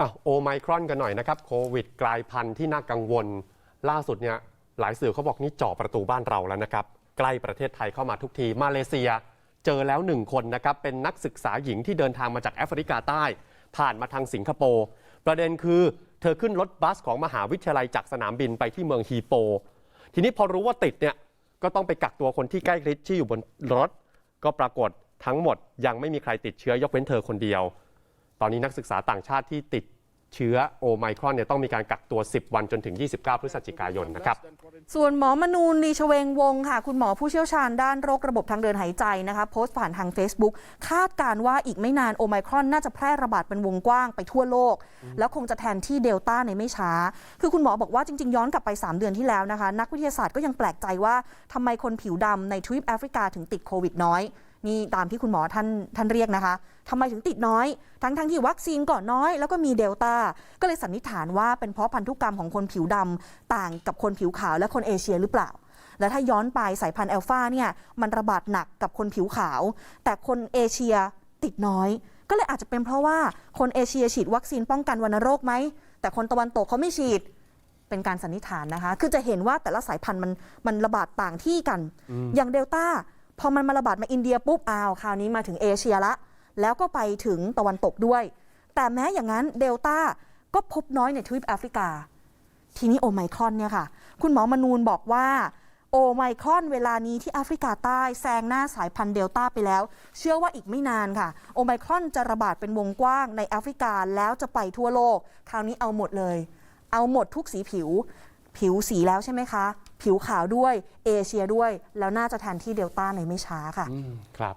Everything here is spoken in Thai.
อะโอไมครอนกันหน่อยนะครับโควิดกลายพันธุ์ที่น่ากังวล ล่าสุดเนี่ยหลายสื่อเขาบอกนี่จ่อประตูบ้านเราแล้วนะครับ ใกล้ประเทศไทยเข้ามาทุกทีมาเลเซีย เจอแล้วหนึ่งคนนะครับ เป็นนักศึกษาหญิงที่เดินทางมาจากแอฟริกาใต้ ผ่านมาทางสิงคโปร์ประเด็นคือเธอขึ้นรถบัสของมหาวิทยาลัยจากสนามบินไปที่เมืองฮีโป ทีนี้พอรู้ว่าติดเนี่ยก็ต้องไปกักตัวคนที่ใกล้ชิดที่อยู่บนรถ ก็ปรากฏทั้งหมดยังไม่มีใครติดเชื้อยกเว้นเธอคนเดียว ตอนนี้นักศึกษาต่างชาติที่ติดเชื้อโอไมครอนเนี่ยต้องมีการกักตัว 10 วันจนถึง 29 พฤศจิกายนนะครับ ส่วนหมอมนูนลีชเวงวงค่ะ คุณหมอผู้เชี่ยวชาญด้านโรคระบบทางเดินหายใจนะคะโพสต์ผ่านทาง Facebook คาดการณ์ว่าอีกไม่นานโอไมครอนน่าจะแพร่ระบาดเป็นวงกว้างไปทั่วโลก แล้วคงจะแทนที่เดลต้าในไม่ช้า คือคุณหมอบอกว่าจริง ๆ ย้อนกลับไป 3 เดือนที่แล้วนะคะ นักวิทยาศาสตร์ก็ยังแปลกใจว่าทำไมคนผิวดำในทวีปแอฟริกาถึงติดโควิดน้อย นี่ตามที่คุณหมอท่านท่านเรียกนะคะทำไมถึงติดน้อย ทั้งทั้งที่วัคซีนก่อนน้อย แล้วก็มีเดลต้าก็เลยสันนิษฐานว่าเป็นเพราะพันธุกรรมของคนผิวดำต่างกับคนผิวขาวและคนเอเชียหรือเปล่า และถ้าย้อนไปสายพันธุ์แอลฟาเนี่ยมันระบาดหนักกับคนผิวขาว แต่คนเอเชียติดน้อย ก็เลยอาจจะเป็นเพราะว่าคนเอเชียฉีดวัคซีนป้องกันวัณโรคไหมแต่คนตะวันตกเขาไม่ฉีดเป็นการสันนิษฐานนะคะ คือจะเห็นว่าแต่ละสายพันธุ์มันมันระบาดต่างที่กัน อย่างเดลต้า พอมันมาระบาดมาอินเดียปุ๊บอ้าวคราวนี้มาถึงเอเชียละ แล้วก็ไปถึงตะวันตกด้วย แต่แม้อย่างนั้นเดลต้าก็พบน้อยในทวีปแอฟริกา ทีนี้โอไมครอนเนี่ยค่ะ คุณหมอมนูนบอกว่าโอไมครอนเวลานี้ที่แอฟริกาใต้แซงหน้าสายพันธุ์เดลต้าไปแล้ว เชื่อว่าอีกไม่นานค่ะ โอไมครอนจะระบาดเป็นวงกว้างในแอฟริกาแล้วจะไปทั่วโลก คราวนี้เอาหมดเลย เอาหมดทุกสีผิว ผิวสีแล้วใช่ไหมคะ ผิวขาวด้วยเอเชียด้วย แล้วน่าจะแทนที่เดลต้าในไม่ช้าค่ะครับ